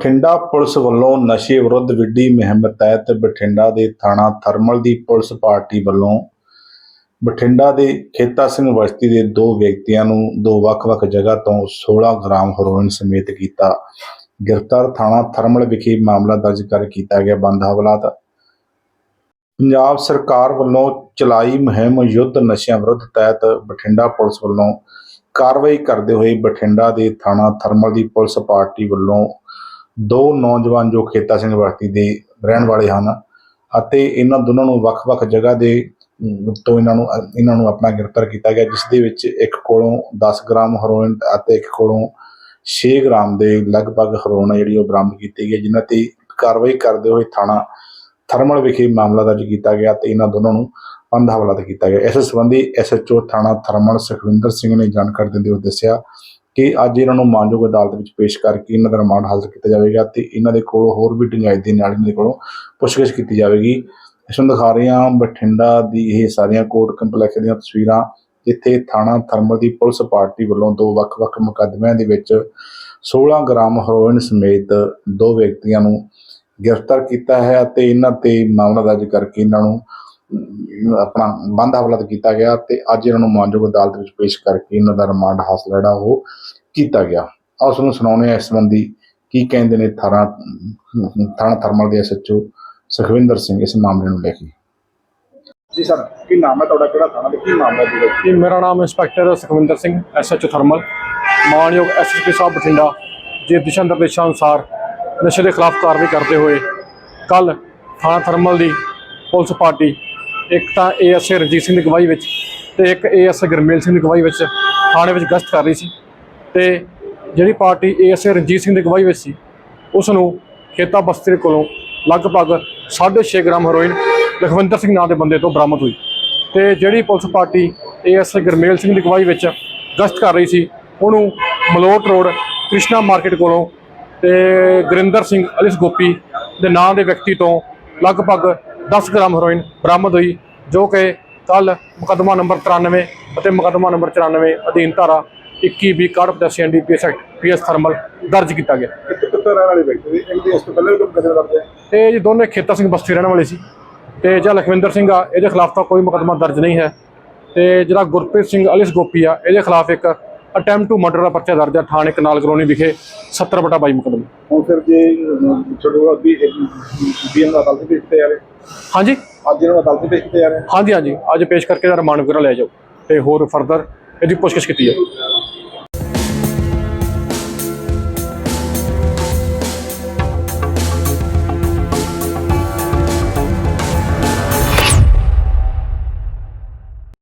Bathinda police ਵੱਲੋਂ ਨਸ਼ੇ ਵਿਰੁੱਧ ਵਿੱਢੀ ਮੁਹਿੰਮ ਤਹਿਤ ਬਠਿੰਡਾ ਦੇ ਥਾਣਾ ਥਰਮਲ ਦੀ ਪੁਲਿਸ ਪਾਰਟੀ ਵੱਲੋਂ ਬਠਿੰਡਾ ਦੇ ਖੇਤਾ ਸਿੰਘ ਬਸਤੀ ਦੇ ਦੋ ਵਿਅਕਤੀਆਂ ਨੂੰ ਦੋ ਵੱਖ-ਵੱਖ ਜਗ੍ਹਾ ਤੋਂ 16 ਗ੍ਰਾਮ ਹੈਰੋਇਨ ਸਮੇਤ ਕੀਤਾ ਗ੍ਰਿਫਤਾਰ। ਥਾਣਾ ਥਰਮਲ ਵਿਖੇ ਮਾਮਲਾ ਦਰਜ ਕਰ ਕੀਤਾ ਗਿਆ। ਬੰਦ ਹਵਾਲਾਤ ਪੰਜਾਬ ਸਰਕਾਰ ਵੱਲੋਂ ਚਲਾਈ ਮੁਹਿੰਮ ਯੁੱਧ ਨਸ਼ਿਆਂ ਵਿਰੁੱਧ ਤਹਿਤ ਬਠਿੰਡਾ ਪੁਲਿਸ ਵੱਲੋਂ ਕਾਰਵਾਈ ਕਰਦੇ ਹੋਏ ਬਠਿੰਡਾ ਦੇ ਥਾਣਾ ਥਰਮਲ ਦੀ ਪੁਲਿਸ ਪਾਰਟੀ ਵੱਲੋਂ ਦੋ ਨੌਜਵਾਨ ਜੋ ਖੇਤਾ ਸਿੰਘ ਵਰਤੀ ਦੇ ਰਹਿਣ ਵਾਲੇ ਹਨ ਅਤੇ ਇਹਨਾਂ ਦੋਨਾਂ ਨੂੰ ਵੱਖ-ਵੱਖ ਜਗ੍ਹਾ ਦੇ ਤੋਂ ਇਹਨਾਂ ਨੂੰ ਇਹਨਾਂ ਨੂੰ ਆਪਣਾ ਗ੍ਰਿਫਤਾਰ ਕੀਤਾ ਗਿਆ, ਜਿਸ ਦੇ ਵਿੱਚ ਇੱਕ ਕੋਲੋਂ 10 ਗ੍ਰਾਮ ਹੈਰੋਇਨ ਅਤੇ ਇੱਕ ਕੋਲੋਂ 6 ਗ੍ਰਾਮ ਦੇ ਲਗਭਗ ਹੈਰੋਇਨ ਜਿਹੜੀ ਉਹ ਬਰਾਮਦ ਕੀਤੀ ਗਈ, ਜਿਨ੍ਹਾਂ ਤੇ ਕਾਰਵਾਈ ਕਰਦੇ ਹੋਏ ਥਾਣਾ ਥਰਮਲ ਵਿਖੇ ਮਾਮਲਾ ਦਰਜ ਕੀਤਾ ਗਿਆ ਤੇ ਇਹਨਾਂ ਦੋਨਾਂ ਨੂੰ ਬੰਦ ਹਵਾਲਾਤ ਕੀਤਾ ਗਿਆ। ਇਸ ਸੰਬੰਧੀ ਐਸਐਚਓ ਥਾਣਾ ਥਰਮਲ ਸੁਖਵਿੰਦਰ ਸਿੰਘ ਨੇ ਜਾਣਕਾਰੀ ਦਿੰਦੇ ਹੋਏ ਦੱਸਿਆ ਕਿ ਅੱਜ ਇਹਨਾਂ ਨੂੰ ਮਾਨਯੋਗ ਅਦਾਲਤ ਵਿੱਚ ਪੇਸ਼ ਕਰਕੇ ਇਹਨਾਂ ਦਾ ਰਿਮਾਂਡ ਹਾਸਲ ਕੀਤਾ ਜਾਵੇਗਾ ਤੇ ਇਹਨਾਂ ਦੇ ਕੋਲ ਹੋਰ ਵੀ ਡੂੰਘਾਈ ਦੇ ਨਾਲ ਇਹਨਾਂ ਦੇ ਕੋਲੋਂ ਪੁੱਛਗਿੱਛ ਕੀਤੀ ਜਾਵੇਗੀ। ਇਸ ਨੂੰ ਦਿਖਾ ਰਹੇ ਹਾਂ ਬਠਿੰਡਾ ਦੀ ਇਹ ਸਾਰੀਆਂ ਕੋਰਟ ਕੰਪਲੈਕਸ ਦੀਆਂ ਤਸਵੀਰਾਂ, ਜਿੱਥੇ ਥਾਣਾ ਥਰਮਲ ਦੀ ਪੁਲਿਸ ਪਾਰਟੀ ਵੱਲੋਂ ਦੋ ਵੱਖ-ਵੱਖ ਮੁਕੱਦਮਿਆਂ ਦੇ ਵਿੱਚ 16 ਗ੍ਰਾਮ ਹੈਰੋਇਨ ਸਮੇਤ ਦੋ ਵਿਅਕਤੀਆਂ ਨੂੰ ਗ੍ਰਿਫਤਾਰ ਕੀਤਾ ਹੈ ਅਤੇ ਇਹਨਾਂ ਤੇ ਮਾਮਲਾ ਦਰਜ ਕਰਕੇ ਇਹਨਾਂ ਨੂੰ ਆਪਣਾ ਬੰਦ ਹਵਾਲਾਤ ਕੀਤਾ ਗਿਆ ਤੇ ਅੱਜ ਇਹਨਾਂ ਨੂੰ ਮਾਨਯੋਗ ਅਦਾਲਤ ਵਿੱਚ ਪੇਸ਼ ਕਰਕੇ ਇਹਨਾਂ ਦਾ ਰਿਮਾਂਡ ਹਾਸਲ ਜਿਹੜਾ ਉਹ ਕੀਤਾ ਗਿਆ। ਆਓ ਤੁਹਾਨੂੰ ਸੁਣਾਉਂਦੇ ਹਾਂ ਇਸ ਸੰਬੰਧੀ ਕੀ ਕਹਿੰਦੇ ਨੇ ਥਾਣਾ ਥਾਣਾ ਥਰਮਲ ਦੇ ਐਸਐਚਓ ਸੁਖਵਿੰਦਰ ਸਿੰਘ ਇਸ ਮਾਮਲੇ ਨੂੰ ਲੈ ਕੇ। ਜੀ ਸਰ ਕੀ ਨਾਮ ਹੈ ਤੁਹਾਡਾ? ਕਿਹੜਾ ਥਾਣਾ ਤੇ ਕੀ ਮਾਮਲਾ ਜੀ? ਜੀ ਮੇਰਾ ਨਾਮ inspector Sukhwinder Singh SHO thermal. ਮਾਨਯੋਗ ਐਸਐਸਪੀ ਸਾਹਿਬ ਬਠਿੰਡਾ ਦੇ ਦਿਸ਼ਾ ਨਿਰਦੇਸ਼ਾਂ ਅਨੁਸਾਰ ਨਸ਼ੇ ਦੇ ਖਿਲਾਫ ਕਾਰਵਾਈ ਕਰਦੇ ਹੋਏ ਕੱਲ ਥਾਣਾ ਥਰਮਲ ਦੀ ਪੁਲਿਸ ਪਾਰਟੀ ਇੱਕ ਤਾਂ ਏਐਸਏ ਰਣਜੀਤ ਸਿੰਘ ਦੀ ਅਗਵਾਈ ਵਿੱਚ ਤੇ ਇੱਕ ਏਐਸਏ ਗੁਰਮੇਲ ਸਿੰਘ ਦੀ ਅਗਵਾਈ ਵਿੱਚ ਥਾਣੇ ਵਿੱਚ ਗਸ਼ਤ ਕਰ ਰਹੀ ਸੀ ਤੇ ਜਿਹੜੀ ਪਾਰਟੀ ਏਐਸਏ ਰਣਜੀਤ ਸਿੰਘ ਦੀ ਅਗਵਾਈ ਵਿੱਚ ਸੀ, ਉਸ ਨੂੰ ਖੇਤਾ ਬਸਤੀ ਕੋਲੋਂ ਲਗਭਗ 6.5 ਗ੍ਰਾਮ ਹੈਰੋਇਨ ਲਖਵਿੰਦਰ ਸਿੰਘ ਨਾਂ ਦੇ ਬੰਦੇ ਤੋਂ ਬਰਾਮਦ ਹੋਈ ਤੇ ਜਿਹੜੀ police party ASI Gurmel Singh ਦੀ ਅਗਵਾਈ ਵਿੱਚ ਗਸ਼ਤ ਕਰ ਰਹੀ ਸੀ, ਉਹਨੂੰ ਮਲੋਟ ਰੋਡ ਕ੍ਰਿਸ਼ਨਾ ਮਾਰਕੀਟ ਕੋਲੋਂ ਤੇ ਗੁਰਿੰਦਰ ਸਿੰਘ ਅਲਿਸ ਗੋਪੀ ਦੇ ਨਾਂ ਦੇ ਵਿਅਕਤੀ ਤੋਂ ਲਗਭਗ 10 ਗ੍ਰਾਮ ਹੈਰੋਇਨ ਬਰਾਮਦ ਹੋਈ ਜੋ ਕਿ ਕੱਲ ਮੁਕੱਦਮਾ ਨੰਬਰ 93 ਅਤੇ ਮੁਕੱਦਮਾ ਨੰਬਰ 94 ਅਧੀਨ ਧਾਰਾ 21 ਬੀ ਕਾਰਡ 85 ਐਨਡੀਪੀਐਸ ਐਕਟ ਪੀਐਸ ਥਰਮਲ ਦਰਜ ਕੀਤਾ ਗਿਆ। ਇਹ ਜੀ ਦੋਨੇ ਖੇਤਾ ਸਿੰਘ ਬਸਤੀ ਰਹਿਣ ਵਾਲੇ ਸੀ। ਤੇ ਜਿਹੜਾ ਲਖਵਿੰਦਰ ਸਿੰਘ ਆ ਇਹਦੇ ਖਿਲਾਫ ਤਾਂ ਕੋਈ ਮੁਕੱਦਮਾ ਦਰਜ ਨਹੀਂ ਹੈ। ਤੇ ਜਿਹੜਾ ਗੁਰਪ੍ਰੀਤ ਸਿੰਘ ਅਲਿਸ ਗੋਪੀ ਆ ਇਹਦੇ ਖਿਲਾਫ ਇੱਕ ਅਟੈਂਪਟ ਟੂ ਮਰਡਰ ਦਾ ਪਰਚਾ ਦਰਜ ਆ ਥਾਣੇ ਕਨਾਲ ਕਲੋਨੀ ਵਿਖੇ 70 ਬਟਾ 22 ਮੁਕੱਦਮਾ। ਹੁਣ ਫਿਰ ਜੇ ਛੋਟੋ ਵੀ ਇਹਨਾਂ ਦਾ ਅਦਾਲਤ ਵਿੱਚ ਤੇ ਯਾਰ ਹਾਂਜੀ? ਅੱਜ ਇਹਨਾਂ ਨੂੰ ਅਦਾਲਤ ਵਿੱਚ ਤੇ ਯਾਰ ਹਾਂਜੀ ਹਾਂਜੀ। ਅੱਜ ਪੇਸ਼ ਕਰਕੇ ਰਿਮਾਂਡ ਵਗੈਰਾ ਲਿਆ ਜਾਓ ਤੇ ਹੋਰ ਫਰਦਰ ਇਹਦੀ ਪੁੱਛਗਿੱਛ ਕੀਤੀ ਜਾਓ